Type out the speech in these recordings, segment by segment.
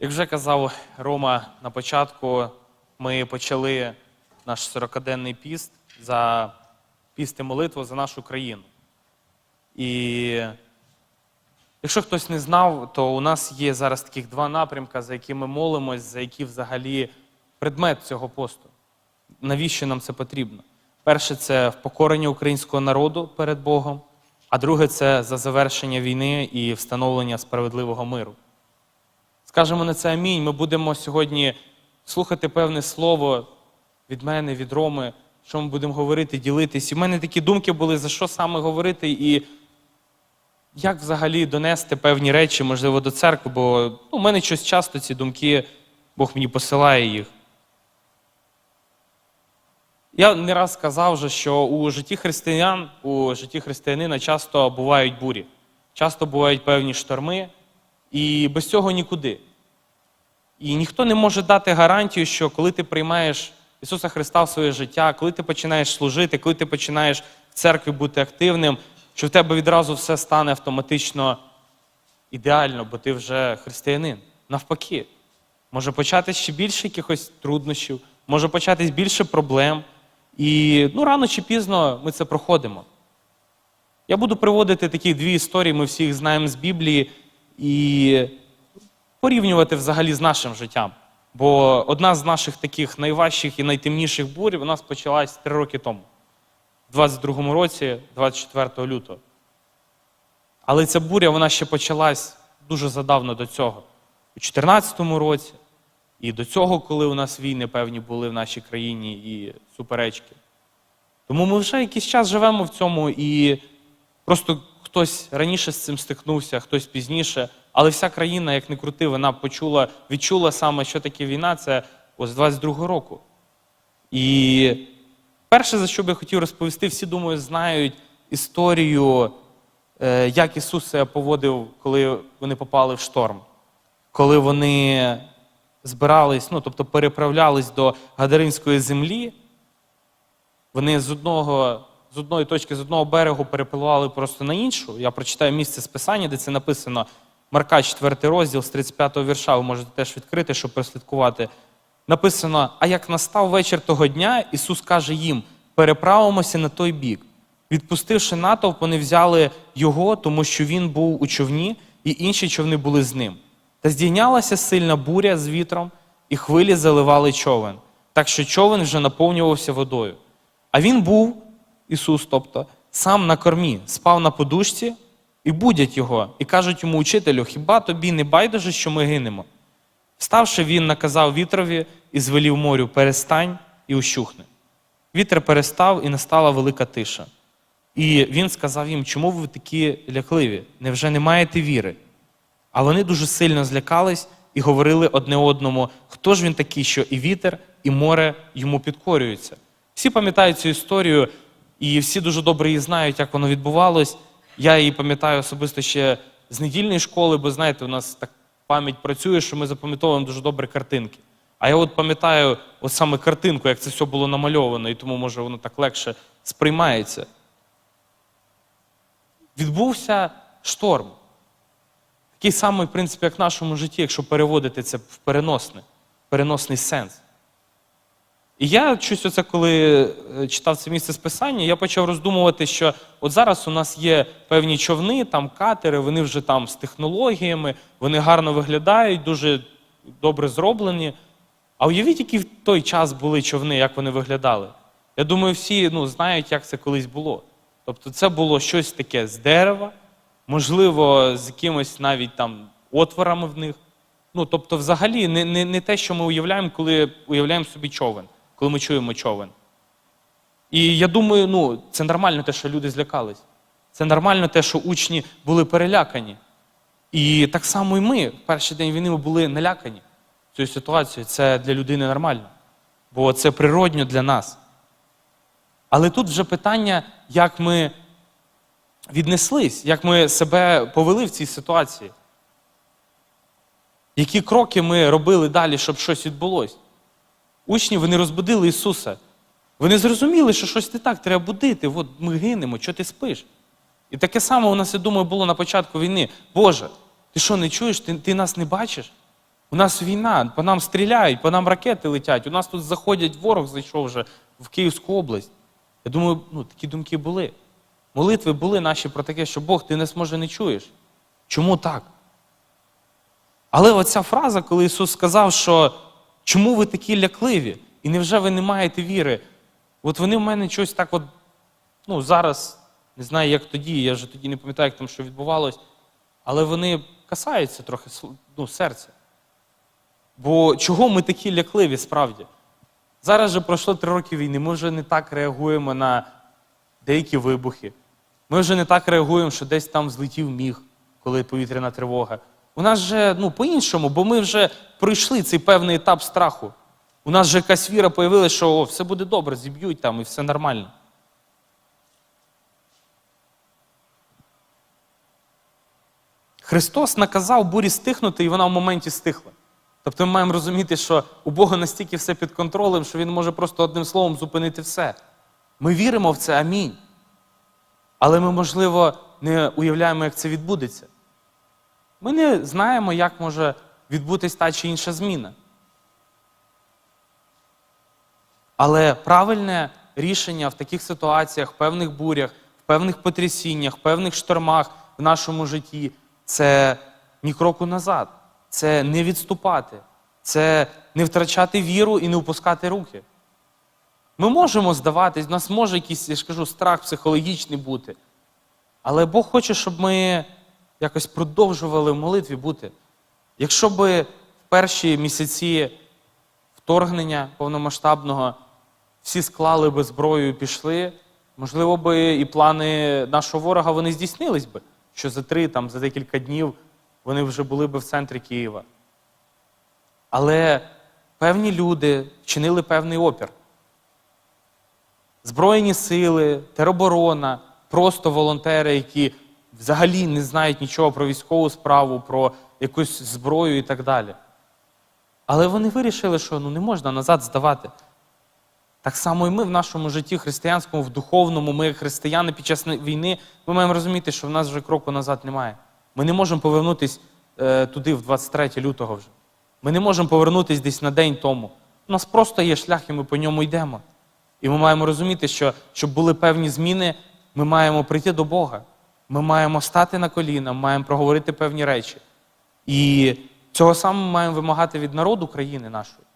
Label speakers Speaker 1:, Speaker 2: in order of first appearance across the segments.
Speaker 1: Як вже казав Рома на початку, ми почали наш 40-денний піст за піст і молитву за нашу країну. І якщо хтось не знав, то у нас є зараз таких два напрямки, за які ми молимось, за які взагалі предмет цього посту. Навіщо нам це потрібно? Перше це впокорення українського народу перед Богом, а друге це за завершення війни і встановлення справедливого миру. Скажемо на це амінь. Ми будемо сьогодні слухати певне слово від мене, від Роми, що ми будемо говорити, ділитись. І в мене такі думки були, за що саме говорити, і як взагалі донести певні речі, можливо, до церкви, бо ну, у мене щось часто ці думки, Бог мені посилає їх. Я не раз сказав вже, що у житті християн, у житті християнина часто бувають бурі, часто бувають певні шторми, і без цього нікуди. І ніхто не може дати гарантію, що коли ти приймаєш Ісуса Христа в своє життя, коли ти починаєш служити, коли ти починаєш в церкві бути активним, що в тебе відразу все стане автоматично ідеально, бо ти вже християнин. Навпаки, може початись ще більше якихось труднощів, може початись більше проблем. І ну, рано чи пізно ми це проходимо. Я буду приводити такі дві історії, ми всі їх знаємо з Біблії, і порівнювати взагалі з нашим життям. Бо одна з наших таких найважчих і найтемніших бурь у нас почалась три роки тому, в 22-му році, 24 лютого. Але ця буря вона ще почалась дуже задавно до цього. У 2014 році, і до цього, коли у нас війни певні були в нашій країні і суперечки. Тому ми вже якийсь час живемо в цьому, і просто хтось раніше з цим стикнувся, хтось пізніше. Але вся країна, як не крути, вона почула, відчула саме, що таке війна, це ось з 22-го року. І перше, за що би я хотів розповісти, всі, думаю, знають історію, е, як Ісус себе поводив, коли вони попали в шторм, коли вони збирались, ну, тобто переправлялись до Гадаринської землі. Вони з одного, з одної точки, з одного берегу перепливали просто на іншу. Я прочитаю місце з Писання, де це написано Марка, 4 розділ з 35 вірша, ви можете теж відкрити, щоб прослідкувати. Написано: а як настав вечір того дня, Ісус каже їм: переправимося на той бік. Відпустивши натовп, вони взяли його, тому що він був у човні, і інші човни були з ним. Та здійнялася сильна буря з вітром, і хвилі заливали човен, так що човен вже наповнювався водою. А він був, Ісус, тобто, сам на кормі, спав на подушці і будять його, і кажуть йому, учителю, хіба тобі не байдуже, що ми гинемо? Вставши, він наказав вітрові і звелів морю перестань і ущухни. Вітер перестав, і настала велика тиша. І він сказав їм, чому ви такі лякливі? Невже не маєте віри? А вони дуже сильно злякались і говорили одне одному, хто ж він такий, що і вітер, і море йому підкорюються. Всі пам'ятають цю історію, і всі дуже добре її знають, як воно відбувалось. Я її пам'ятаю особисто ще з недільної школи, бо знаєте, у нас так пам'ять працює, що ми запам'ятовуємо дуже добре картинки. А я от пам'ятаю от саме картинку, як це все було намальовано, і тому, може, воно так легше сприймається. Відбувся шторм. Такий самий, в принципі, як в нашому житті, якщо переводити це в переносне, переносний сенс. І я щось оце, коли е, читав це місце з писання, я почав роздумувати, що от зараз у нас є певні човни, там катери, вони вже там з технологіями, вони гарно виглядають, дуже добре зроблені. А уявіть, які в той час були човни, як вони виглядали. Я думаю, всі ну, знають, як це колись було. Тобто, це було щось таке з дерева, можливо, з якимось навіть там отворами в них. Ну, тобто, взагалі, не, не, не те, що ми уявляємо, коли уявляємо собі човен, коли ми чуємо човен. І я думаю, ну, це нормально те, що люди злякались. Це нормально те, що учні були перелякані. І так само і ми в перший день війни були налякані цією ситуацією. Це для людини нормально, бо це природньо для нас. Але тут вже питання, як ми віднеслись, як ми себе повели в цій ситуації. Які кроки ми робили далі, щоб щось відбулося? Учні вони розбудили Ісуса. Вони зрозуміли, що щось не так, треба будити. От ми гинемо, що ти спиш? І таке саме у нас, я думаю, було на початку війни. Боже, ти що не чуєш? Ти, ти нас не бачиш? У нас війна, по нам стріляють, по нам ракети летять. У нас тут заходять, ворог зайшов вже в Київську область. Я думаю, ну, такі думки були. Молитви були наші про таке, що Бог, ти нас може не чуєш. Чому так? Але оця фраза, коли Ісус сказав, що чому ви такі лякливі? І невже ви не маєте віри? От вони в мене щось так от, ну, зараз, не знаю, як тоді, я вже тоді не пам'ятаю, як там що відбувалось, але вони касаються трохи ну, серця. Бо чого ми такі лякливі справді? Зараз же пройшло три роки війни, ми вже не так реагуємо на деякі вибухи. Ми вже не так реагуємо, що десь там злетів міг, коли повітряна тривога. У нас же ну, по-іншому, бо ми вже пройшли цей певний етап страху. У нас же якась віра появилася, що о, все буде добре, зіб'ють там і все нормально. Христос наказав бурі стихнути, і вона в моменті стихла. Тобто ми маємо розуміти, що у Бога настільки все під контролем, що Він може просто одним словом зупинити все. Ми віримо в це, амінь. Але ми, можливо, не уявляємо, як це відбудеться. Ми не знаємо, як може відбутись та чи інша зміна. Але правильне рішення в таких ситуаціях, в певних бурях, в певних потрясіннях, в певних штормах в нашому житті це ні кроку назад, це не відступати, це не втрачати віру і не опускати руки. Ми можемо здаватись, в нас може якийсь, я ж кажу, страх психологічний бути. Але Бог хоче, щоб ми якось продовжували в молитві бути. Якщо би в перші місяці вторгнення повномасштабного всі склали би зброю і пішли, можливо би і плани нашого ворога вони здійснились би, що за три, там, за декілька днів вони вже були би в центрі Києва. Але певні люди вчинили певний опір. Збройні сили, тероборона, просто волонтери, які взагалі не знають нічого про військову справу, про якусь зброю і так далі. Але вони вирішили, що ну, не можна назад здавати. Так само і ми в нашому житті християнському, в духовному, ми, християни під час війни, ми маємо розуміти, що в нас вже кроку назад немає. Ми не можемо повернутися е, туди, в 23 лютого вже. Ми не можемо повернутися десь на день тому. У нас просто є шлях, і ми по ньому йдемо. І ми маємо розуміти, що щоб були певні зміни, ми маємо прийти до Бога. Ми маємо стати на коліна, маємо проговорити певні речі. І цього саме ми маємо вимагати від народу країни нашої.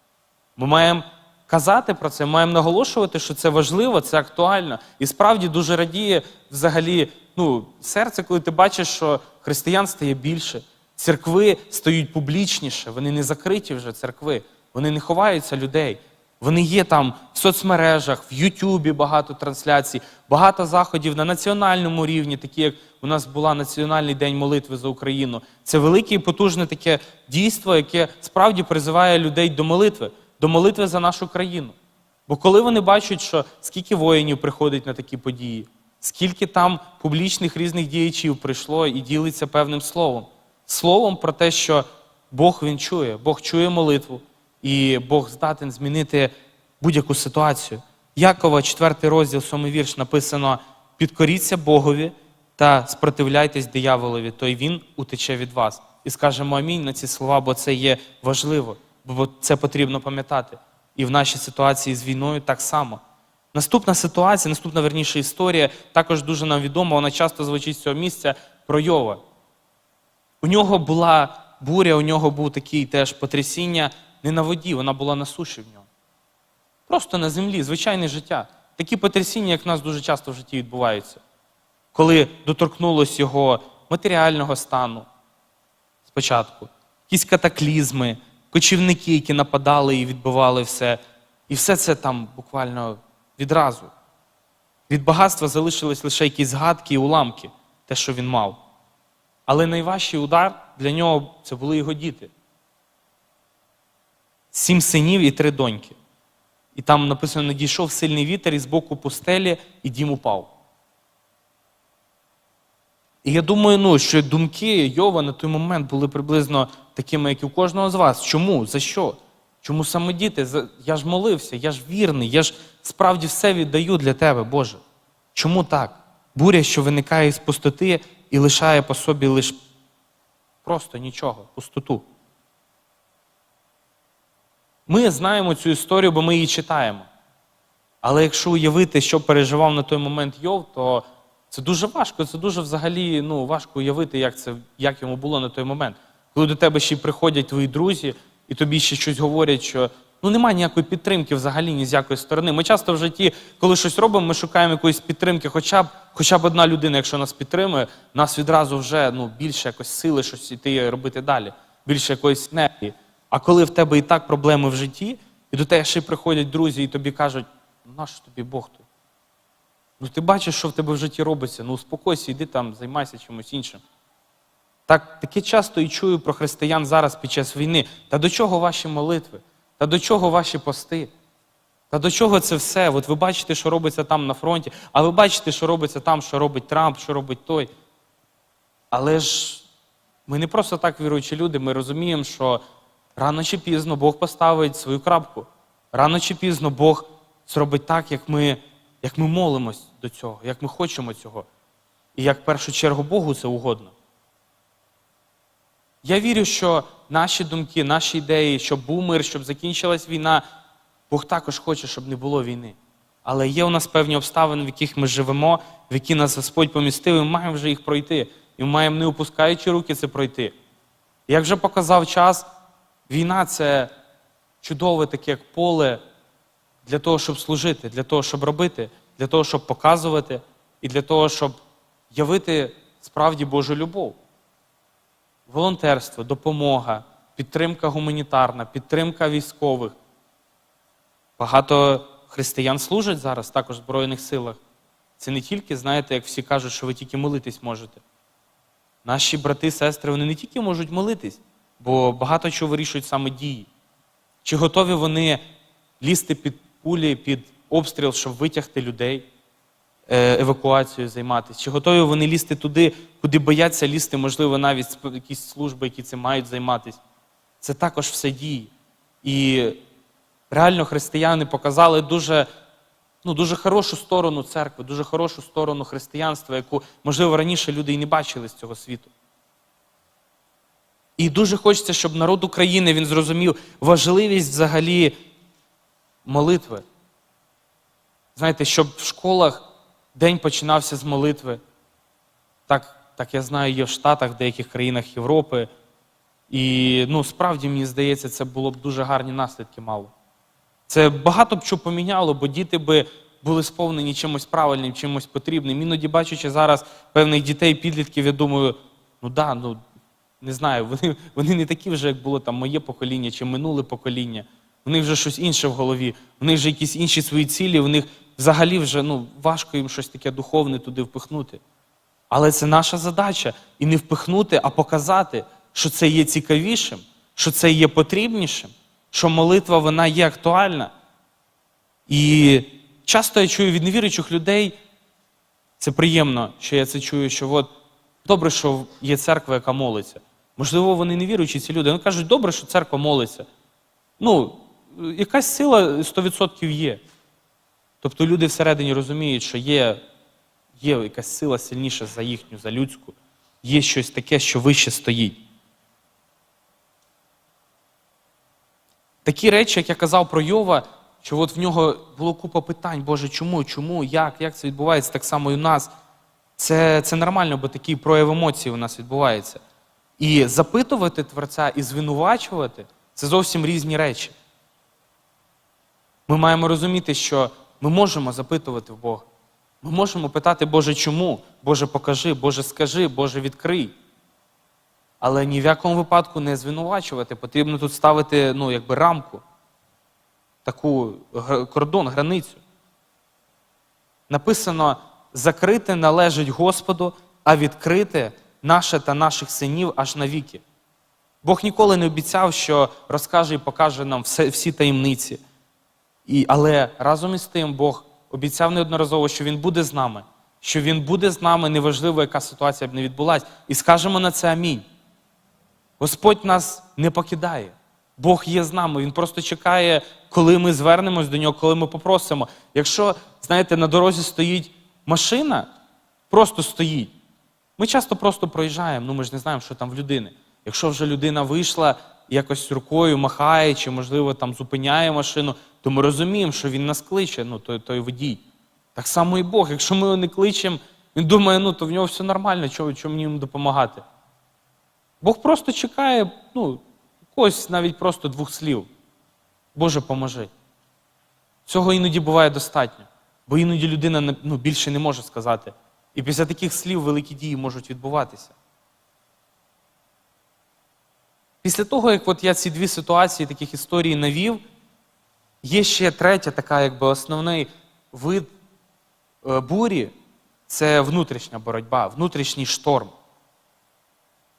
Speaker 1: Ми маємо казати про це, маємо наголошувати, що це важливо, це актуально. І справді дуже радіє взагалі ну, серце, коли ти бачиш, що християн стає більше, церкви стають публічніше, вони не закриті вже церкви, вони не ховаються людей. Вони є там в соцмережах, в Ютубі багато трансляцій, багато заходів на національному рівні, такі як у нас була Національний день молитви за Україну. Це велике і потужне таке дійство, яке справді призиває людей до молитви, до молитви за нашу країну. Бо коли вони бачать, що скільки воїнів приходить на такі події, скільки там публічних різних діячів прийшло і ділиться певним словом, словом про те, що Бог він чує, Бог чує молитву. І Бог здатен змінити будь-яку ситуацію. Якова, 4 розділ, 7 вірш, написано: підкоріться Богові та спротивляйтесь дияволові, то й він утече від вас. І скажемо амінь на ці слова, бо це є важливо, бо це потрібно пам'ятати. І в нашій ситуації з війною так само. Наступна ситуація, наступна верніша історія, також дуже нам відома, вона часто звучить з цього місця про Йова. У нього була буря, у нього був такий теж потрясіння не на воді, вона була на суші в нього. Просто на землі, звичайне життя. Такі потрясіння, як в нас дуже часто в житті відбуваються, коли доторкнулось його матеріального стану спочатку, якісь катаклізми, кочівники, які нападали і відбивали все. І все це там буквально відразу. Від багатства залишились лише якісь згадки і уламки, те, що він мав. Але найважчий удар для нього це були його діти сім синів і три доньки. І там написано: надійшов сильний вітер із боку пустелі, і дім упав. І я думаю, ну, що думки Йова на той момент були приблизно такими, як і у кожного з вас. Чому? За що? Чому саме діти? Я ж молився, я ж вірний, я ж справді все віддаю для тебе, Боже. Чому так? Буря, що виникає з пустоти і лишає по собі лише просто нічого, пустоту. Ми знаємо цю історію, бо ми її читаємо. Але якщо уявити, що переживав на той момент Йов, то це дуже важко. Це дуже взагалі ну, важко уявити, як, це, як йому було на той момент. Коли до тебе ще й приходять твої друзі, і тобі ще щось говорять, що ну немає ніякої підтримки взагалі ні з якої сторони. Ми часто в житті, коли щось робимо, ми шукаємо якоїсь підтримки, хоча б, хоча б одна людина, якщо нас підтримує, нас відразу вже ну, більше якось сили щось іти робити далі, більше якоїсь енергії. А коли в тебе і так проблеми в житті, і до тебе ще приходять друзі і тобі кажуть, наш тобі Бог тут? Ну ти бачиш, що в тебе в житті робиться, ну успокойся, йди там, займайся чимось іншим. Так, таке часто і чую про християн зараз під час війни. Та до чого ваші молитви? Та до чого ваші пости? Та до чого це все? От ви бачите, що робиться там на фронті, а ви бачите, що робиться там, що робить Трамп, що робить той. Але ж ми не просто так віруючі люди, ми розуміємо, що рано чи пізно Бог поставить свою крапку. Рано чи пізно Бог зробить так, як ми, як ми молимось до цього, як ми хочемо цього. І як в першу чергу Богу це угодно. Я вірю, що наші думки, наші ідеї, щоб був мир, щоб закінчилась війна, Бог також хоче, щоб не було війни. Але є у нас певні обставини, в яких ми живемо, в які нас Господь помістив, і ми маємо вже їх пройти. І ми маємо, не опускаючи руки, це пройти. Як вже показав час, війна це чудове таке як поле для того, щоб служити, для того, щоб робити, для того, щоб показувати, і для того, щоб явити справді Божу любов волонтерство, допомога, підтримка гуманітарна, підтримка військових. Багато християн служать зараз також в Збройних силах. Це не тільки, знаєте, як всі кажуть, що ви тільки молитись можете. Наші брати, сестри, вони не тільки можуть молитись, бо багато чого вирішують саме дії. Чи готові вони лізти під пулі, під обстріл, щоб витягти людей, е, евакуацією займатися? Чи готові вони лізти туди, куди бояться лізти, можливо, навіть якісь служби, які цим мають займатися? Це також все дії. І реально християни показали дуже, ну, дуже хорошу сторону церкви, дуже хорошу сторону християнства, яку, можливо, раніше люди і не бачили з цього світу. І дуже хочеться, щоб народ України він зрозумів важливість взагалі молитви. Знаєте, щоб в школах день починався з молитви. Так, так я знаю, є в Штатах, в деяких країнах Європи. І ну, справді, мені здається, це було б дуже гарні наслідки мало. Це багато б що поміняло, бо діти би були сповнені чимось правильним, чимось потрібним. Іноді бачачи зараз певних дітей, підлітків, я думаю, ну да, ну не знаю, вони, вони не такі вже, як було там моє покоління чи минуле покоління. У них вже щось інше в голові, у них вже якісь інші свої цілі, у них взагалі вже ну, важко їм щось таке духовне туди впихнути. Але це наша задача і не впихнути, а показати, що це є цікавішим, що це є потрібнішим, що молитва вона є актуальна. І часто я чую від невіруючих людей, це приємно, що я це чую, що от добре, що є церква, яка молиться. Можливо, вони не віруючі, ці люди. Вони кажуть, добре, що церква молиться. Ну, якась сила 100% є. Тобто люди всередині розуміють, що є, є якась сила сильніша за їхню, за людську, є щось таке, що вище стоїть. Такі речі, як я казав про Йова, що от в нього було купа питань, Боже, чому, чому, як, як це відбувається, так само і у нас. Це, це нормально, бо такий прояв емоцій у нас відбувається. І запитувати Творця і звинувачувати це зовсім різні речі. Ми маємо розуміти, що ми можемо запитувати в Бога. Ми можемо питати, Боже, чому? Боже, покажи, Боже, скажи, Боже, відкрий. Але ні в якому випадку не звинувачувати. Потрібно тут ставити ну, якби рамку, таку кордон, границю. Написано: закрите належить Господу, а відкрите наше та наших синів аж навіки. Бог ніколи не обіцяв, що розкаже і покаже нам все, всі таємниці. І, але разом із тим Бог обіцяв неодноразово, що Він буде з нами, що Він буде з нами, неважливо, яка ситуація б не відбулася. І скажемо на це амінь. Господь нас не покидає. Бог є з нами. Він просто чекає, коли ми звернемось до нього, коли ми попросимо. Якщо, знаєте, на дорозі стоїть машина, просто стоїть. Ми часто просто проїжджаємо, ну ми ж не знаємо, що там в людини. Якщо вже людина вийшла якось рукою махає, чи, можливо, там зупиняє машину, то ми розуміємо, що він нас кличе, ну, той, той водій. Так само і Бог. Якщо ми його не кличемо, він думає, ну то в нього все нормально, чого мені йому допомагати. Бог просто чекає, ну, когось навіть просто двох слів. Боже, поможи. Цього іноді буває достатньо, бо іноді людина ну, більше не може сказати. І після таких слів великі дії можуть відбуватися. Після того, як от я ці дві ситуації, таких історій навів, є ще третя, така якби основний вид е, бурі це внутрішня боротьба, внутрішній шторм.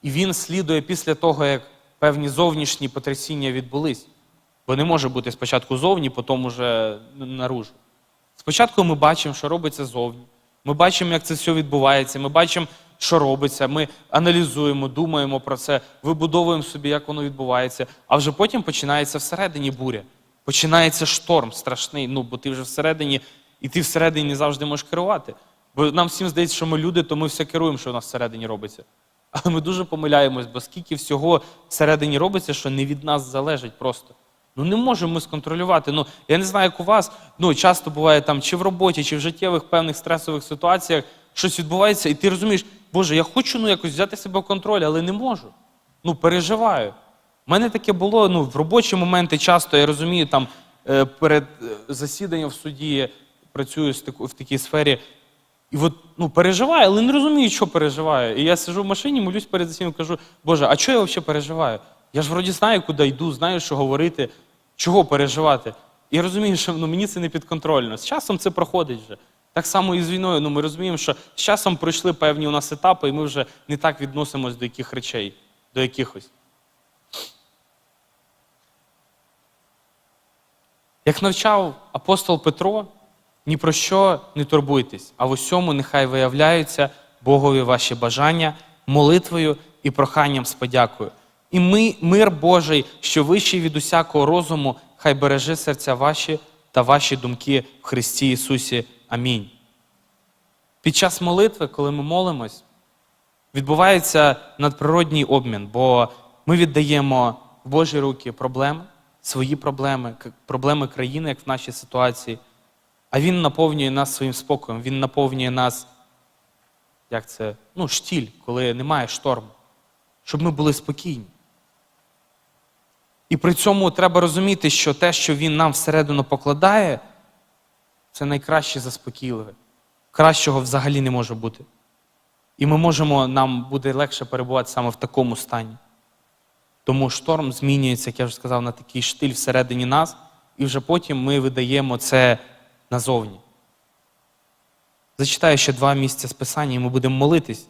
Speaker 1: І він слідує після того, як певні зовнішні потрясіння відбулись. Бо не може бути спочатку зовні, потім уже наружу. Спочатку ми бачимо, що робиться зовні. Ми бачимо, як це все відбувається. Ми бачимо, що робиться. Ми аналізуємо, думаємо про це, вибудовуємо собі, як воно відбувається. А вже потім починається всередині буря. Починається шторм страшний. Ну, бо ти вже всередині, і ти всередині не завжди можеш керувати. Бо нам всім здається, що ми люди, то ми все керуємо, що у нас всередині робиться. Але ми дуже помиляємось, бо скільки всього всередині робиться, що не від нас залежить просто. Ну не можемо ми сконтролювати. Ну я не знаю, як у вас. Ну часто буває там чи в роботі, чи в життєвих певних стресових ситуаціях щось відбувається, і ти розумієш, Боже, я хочу ну якось взяти себе в контроль, але не можу. Ну переживаю. У мене таке було ну, в робочі моменти часто, я розумію, там е, перед е, засіданням в суді працюю в такій сфері. І от ну, переживаю, але не розумію, що переживаю. І я сижу в машині, молюсь перед засіданням, кажу, Боже, а що я взагалі переживаю? Я ж вроді знаю, куди йду, знаю, що говорити, чого переживати. І розумію, що ну, мені це не підконтрольно. З часом це проходить вже. Так само і з війною. Ну, ми розуміємо, що з часом пройшли певні у нас етапи, і ми вже не так відносимось до яких речей, до якихось. Як навчав апостол Петро, ні про що не турбуйтесь, а в усьому нехай виявляються Богові ваші бажання молитвою і проханням з подякою. І ми, мир Божий, що вищий від усякого розуму, хай береже серця ваші та ваші думки в Христі Ісусі. Амінь. Під час молитви, коли ми молимось, відбувається надприродній обмін, бо ми віддаємо в Божі руки проблеми, свої проблеми, проблеми країни, як в нашій ситуації. А Він наповнює нас своїм спокоєм, Він наповнює нас, як це, ну, штіль, коли немає шторму, щоб ми були спокійні. І при цьому треба розуміти, що те, що він нам всередину покладає, це найкраще заспокійливе. Кращого взагалі не може бути. І ми можемо, нам буде легше перебувати саме в такому стані. Тому шторм змінюється, як я вже сказав, на такий штиль всередині нас, і вже потім ми видаємо це назовні. Зачитаю ще два місця з Писання, і ми будемо молитись.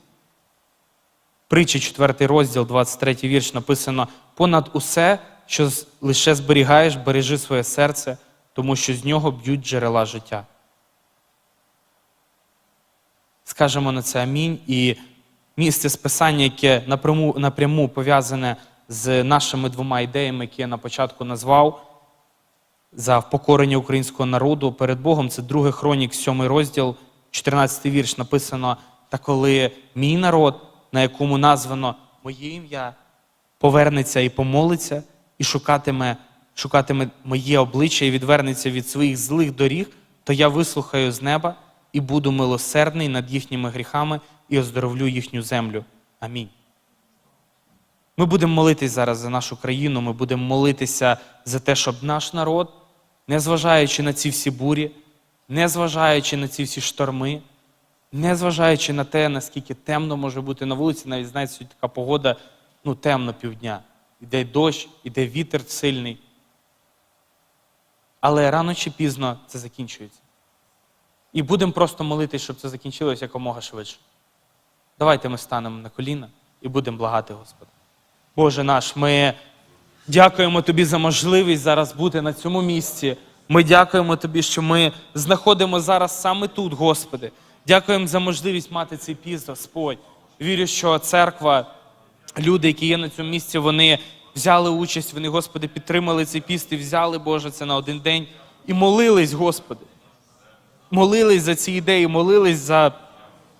Speaker 1: Притчі, 4 розділ, 23 вірш написано: понад усе, що лише зберігаєш, бережи своє серце, тому що з нього б'ють джерела життя. Скажемо на це амінь. І місце з Писання, яке напряму, напряму пов'язане з нашими двома ідеями, які я на початку назвав, за впокорення українського народу перед Богом. Це 2 Хронік, 7 розділ, 14 вірш написано: Та коли мій народ, на якому названо моє ім'я, повернеться і помолиться, і шукатиме, шукатиме моє обличчя і відвернеться від своїх злих доріг, то я вислухаю з неба і буду милосердний над їхніми гріхами і оздоровлю їхню землю. Амінь. Ми будемо молитись зараз за нашу країну, ми будемо молитися за те, щоб наш народ, незважаючи на ці всі бурі, незважаючи на ці всі шторми, незважаючи на те, наскільки темно може бути на вулиці, навіть знаєте, сьогодні така погода, ну, темно півдня. Іде дощ, іде вітер сильний. Але рано чи пізно це закінчується. І будемо просто молитись, щоб це закінчилося якомога швидше. Давайте ми станемо на коліна і будемо благати Господа. Боже наш, ми дякуємо Тобі за можливість зараз бути на цьому місці. Ми дякуємо Тобі, що ми знаходимо зараз саме тут, Господи. Дякуємо за можливість мати цей піст, Господь. Вірю, що церква, люди, які є на цьому місці, вони взяли участь, вони, Господи, підтримали цей піст і взяли, Боже, це на один день і молились, Господи молились за ці ідеї, молились за,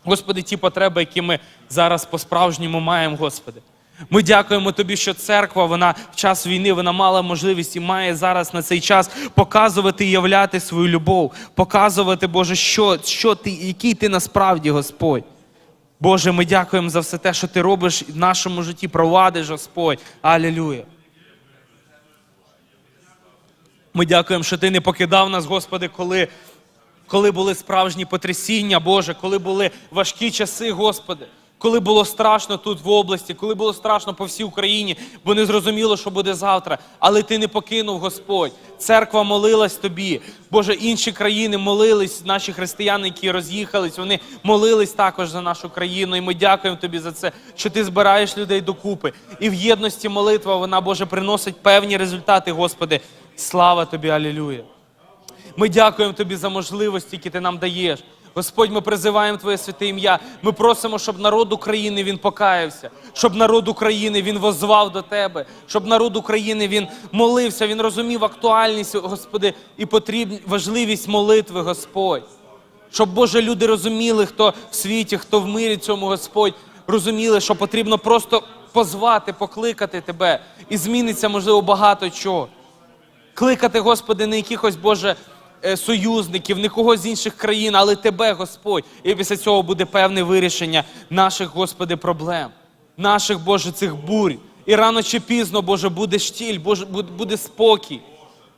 Speaker 1: Господи, ті потреби, які ми зараз по-справжньому маємо, Господи. Ми дякуємо тобі, що церква, вона в час війни вона мала можливість і має зараз на цей час показувати і являти свою любов, показувати, Боже, що, що ти, який ти насправді, Господь. Боже, ми дякуємо за все те, що ти робиш в нашому житті, провадиш, Господь. Алілюя. Ми дякуємо, що ти не покидав нас, Господи, коли, коли були справжні потрясіння, Боже, коли були важкі часи, Господи, коли було страшно тут в області, коли було страшно по всій Україні, бо не зрозуміло, що буде завтра. Але ти не покинув, Господь. Церква молилась тобі. Боже, інші країни молились, наші християни, які роз'їхались, вони молились також за нашу країну. І ми дякуємо тобі за це, що ти збираєш людей докупи. І в єдності молитва, вона, Боже, приносить певні результати, Господи. Слава тобі, алілюя. Ми дякуємо тобі за можливості, які ти нам даєш. Господь, ми призиваємо Твоє святе ім'я. Ми просимо, щоб народ України він покаявся, щоб народ України він возвав до Тебе, щоб народ України він молився, він розумів актуальність, Господи, і потрібні важливість молитви, Господь. Щоб Боже люди розуміли, хто в світі, хто в мирі цьому Господь, розуміли, що потрібно просто позвати, покликати Тебе, і зміниться, можливо, багато чого кликати, Господи, не якихось, Боже, союзників, не когось з інших країн, але Тебе, Господь. І після цього буде певне вирішення наших, Господи, проблем, наших, Боже, цих бурь. І рано чи пізно, Боже, буде штіль, Боже, буде- буде спокій.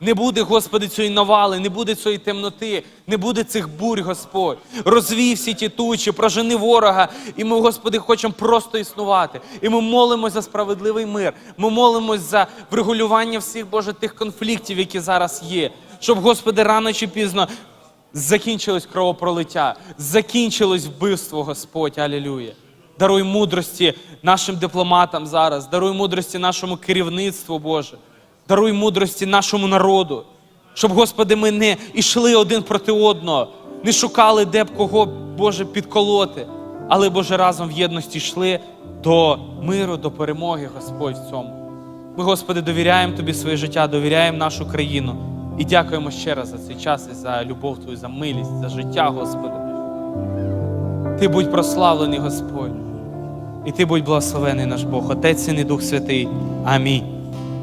Speaker 1: Не буде, Господи, цієї навали, не буде цієї темноти, не буде цих бурь, Господь. Розвій всі ті тучі, прожени ворога. І ми, Господи, хочемо просто існувати. І ми молимося за справедливий мир. Ми молимось за врегулювання всіх, Боже, тих конфліктів, які зараз є. Щоб, Господи, рано чи пізно закінчилось кровопролиття, закінчилось вбивство, Господь. Алілюя. Даруй мудрості нашим дипломатам зараз, даруй мудрості нашому керівництву, Боже. Даруй мудрості нашому народу, щоб, Господи, ми не йшли один проти одного, не шукали, де б кого, Боже, підколоти, але, Боже, разом в єдності йшли до миру, до перемоги, Господь в цьому. Ми, Господи, довіряємо Тобі своє життя, довіряємо нашу країну і дякуємо ще раз за цей час і за любов Твою, за милість, за життя, Господи. Ти будь прославлений, Господь, і Ти будь благословений наш Бог, Отець і Дух Святий. Амінь.